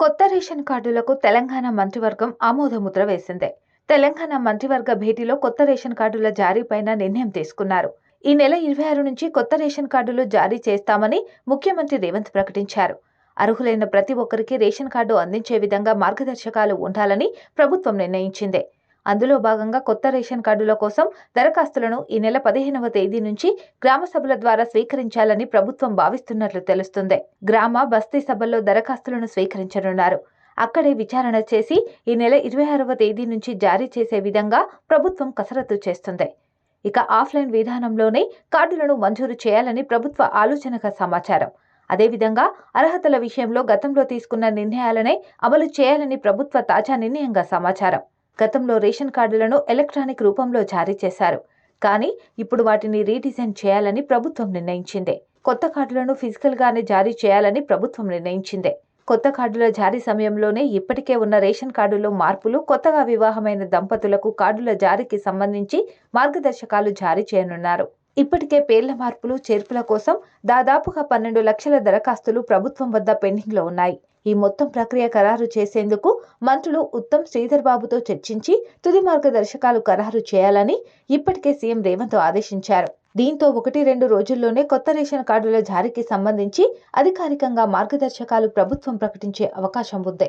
కొత్త రేషన్ కార్డులకు తెలంగాణ మంత్రివర్గం ఆమోదముద్ర వేసింది. తెలంగాణ మంత్రివర్గ భేటీలో కొత్త రేషన్ కార్డుల జారీపైన నిర్ణయం తీసుకున్నారు. ఈ నెల ఇరవై ఆరు నుంచి కొత్త రేషన్ కార్డులు జారీ చేస్తామని ముఖ్యమంత్రి రేవంత్ ప్రకటించారు. అర్హులైన ప్రతి ఒక్కరికి రేషన్ కార్డు అందించే విధంగా మార్గదర్శకాలు ఉండాలని ప్రభుత్వం నిర్ణయించింది. అందులో భాగంగా కొత్త రేషన్ కార్డుల కోసం దరఖాస్తులను ఈ నెల పదిహేనవ తేదీ నుంచి గ్రామ సభల ద్వారా స్వీకరించాలని ప్రభుత్వం భావిస్తున్నట్లు తెలుస్తుంది. గ్రామ బస్తీ సభల్లో దరఖాస్తులను స్వీకరించనున్నారు. అక్కడే విచారణ చేసి ఈ నెల ఇరవై ఆరవ తేదీ నుంచి జారీ చేసే విధంగా ప్రభుత్వం కసరత్తు చేస్తుంది. ఇక ఆఫ్లైన్ విధానంలోనే కార్డులను మంజూరు చేయాలని ప్రభుత్వ ఆలోచనగా సమాచారం. అదేవిధంగా అర్హతల విషయంలో గతంలో తీసుకున్న నిర్ణయాలనే అమలు చేయాలని ప్రభుత్వ తాజా నిర్ణయంగా సమాచారం. గతంలో రేషన్ కార్డులను ఎలక్ట్రానిక్ రూపంలో జారీ చేశారు. కానీ ఇప్పుడు వాటిని రీడిజైన్ చేయాలని ప్రభుత్వం నిర్ణయించింది. కొత్త కార్డులను ఫిజికల్గానే జారీ చేయాలని ప్రభుత్వం నిర్ణయించింది. కొత్త కార్డుల జారీ సమయంలోనే ఇప్పటికే ఉన్న రేషన్ కార్డులో మార్పులు కొత్తగా వివాహమైన దంపతులకు కార్డుల జారీకి సంబంధించి మార్గదర్శకాలు జారీ చేయనున్నారు. ఇప్పటికే పేర్ల మార్పులు చేర్పుల కోసం దాదాపుగా పన్నెండు లక్షల దరఖాస్తులు ప్రభుత్వం వద్ద పెండింగ్లో ఉన్నాయి. ఈ మొత్తం ప్రక్రియ ఖరారు చేసేందుకు మంత్రులు ఉత్తమ్ శ్రీధర్ బాబుతో చర్చించి తుది మార్గదర్శకాలు ఖరారు చేయాలని ఇప్పటికే సీఎం రేవంత్ ఆదేశించారు. దీంతో ఒకటి రెండు రోజుల్లోనే కొత్త రేషన్ కార్డుల జారీకి సంబంధించి అధికారికంగా మార్గదర్శకాలు ప్రభుత్వం ప్రకటించే అవకాశం ఉంది.